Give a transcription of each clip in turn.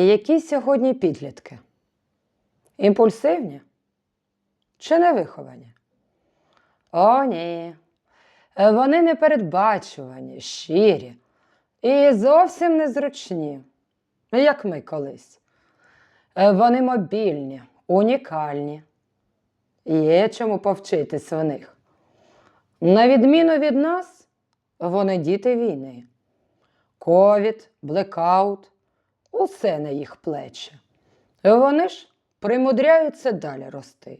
Які сьогодні підлітки? Імпульсивні чи невиховані? О, ні. Вони непередбачувані, щирі і зовсім незручні, як ми колись. Вони мобільні, унікальні. Є чому повчитись в них. На відміну від нас, вони діти війни. Ковід, блекаут усе на їх плечі. Вони ж примудряються далі рости,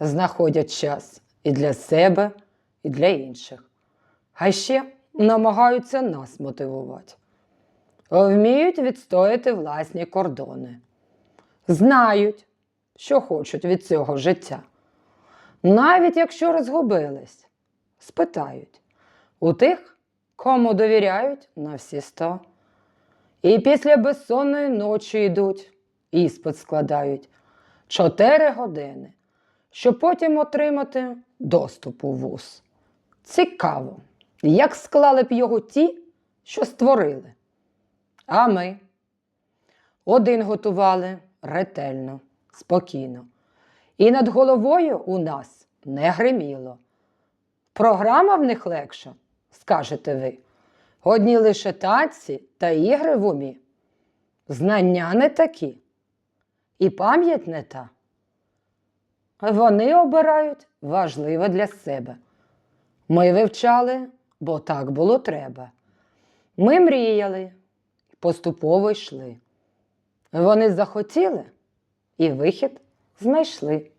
знаходять час і для себе, і для інших. А ще намагаються нас мотивувати. Вміють відстояти власні кордони, знають, що хочуть від цього життя. Навіть якщо розгубились, спитають у тих, кому довіряють на всі сто. І після безсонної ночі йдуть, іспит складають чотири години, щоб потім отримати доступ у вуз. Цікаво, як склали б його ті, що створили. А ми один готували ретельно, спокійно. І над головою у нас не гриміло. Програма в них легша, скажете ви. Одні лише танці та ігри в умі. Знання не такі, і пам'ять не та. Вони обирають важливе для себе. Ми вивчали, бо так було треба. Ми мріяли, поступово йшли. Вони захотіли і вихід знайшли.